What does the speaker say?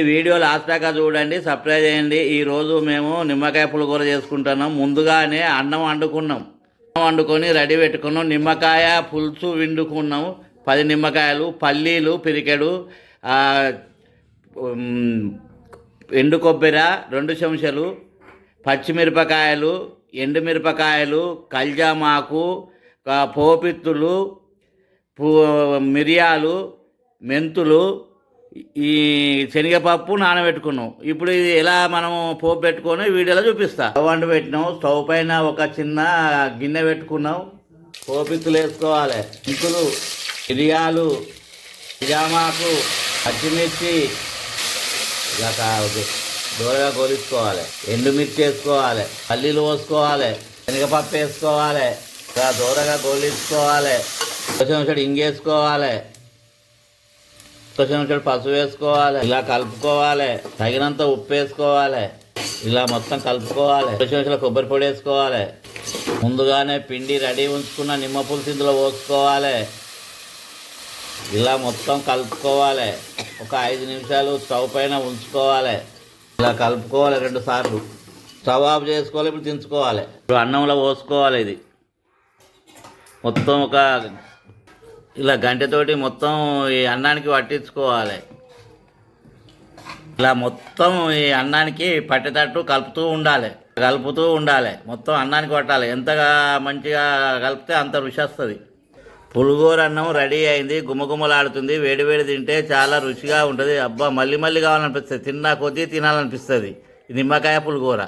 ఈ video last దాకా చూడండి సప్లై చేయండి. ఈరోజు మేము నిమ్మకాయ పులిహోర చేసుకుంటున్నాం. ముందుగానే అన్నం వండుకున్నాం. అన్నం వండుకొని రెడీ పెట్టుకున్నాం. నిమ్మకాయ పులుసు విండుకున్నాం. పది నిమ్మకాయలు పల్లీలు పిరికెడు ఎండు కొబ్బరి రెండు చెంచాలు పచ్చిమిరపకాయలు ఎండుమిరపకాయలు కల్జామాకు పోపిత్తులు మిరియాలు మెంతులు ఈ శనగపప్పు నానబెట్టుకున్నాం. ఇప్పుడు ఇది ఎలా మనం పోపు పెట్టుకొని వీడియోలో చూపిస్తా. స్టవ్ వంట పెట్టినాం. స్టవ్ పైన ఒక చిన్న గిన్నె పెట్టుకున్నాం. పోపిత్తులు వేసుకోవాలి. ఇంకులు మిరియాలు జామాకు పచ్చిమిర్చి ఇలా దూరగా కోలుసుకోవాలి ఎండుమిర్చి వేసుకోవాలి. పల్లీలు పోసుకోవాలి. శనగపప్పు వేసుకోవాలి. ఇలా దూరగా గోలించుకోవాలి. కొంచెం కొంచెం ఇంగేసుకోవాలి. కొంచెం పసుపు వేసుకోవాలి ఇలా కలుపుకోవాలి తగినంత ఉప్పు వేసుకోవాలి ఇలా మొత్తం కలుపుకోవాలి కొంచెం కొంచెం కొబ్బరి పొడి వేసుకోవాలి ముందుగానే పిండి రెడీ ఉంచుకున్న నిమ్మ పులుసు ఇందులో పోసుకోవాలి ఇలా మొత్తం కలుపుకోవాలి ఒక ఐదు నిమిషాలు స్టవ్ పైన ఉంచుకోవాలి ఇలా కలుపుకోవాలి రెండు సార్లు. స్టవ్ ఆఫ్ చేసుకోవాలి ఇప్పుడు దించుకోవాలి. ఇప్పుడు అన్నంలో పోసుకోవాలి ఇది. మొత్తం ఒక ఇలా గంటతోటి మొత్తం ఈ అన్నానికి పట్టించుకోవాలి. ఇలా మొత్తం ఈ అన్నానికి పట్టేటట్టు కలుపుతూ ఉండాలి. కలుపుతూ ఉండాలి. మొత్తం అన్నానికి పట్టాలి. ఎంతగా మంచిగా కలిపితే అంత రుచి వస్తుంది. పులిగోర అన్నం రెడీ అయింది. గుమగుమలాడుతుంది. వేడి వేడి తింటే చాలా రుచిగా ఉంటుంది. అబ్బా మళ్ళీ మళ్ళీ కావాలనిపిస్తుంది. తిన్నా కొద్దీ తినాలనిపిస్తుంది. నిమ్మకాయ పులిగోర.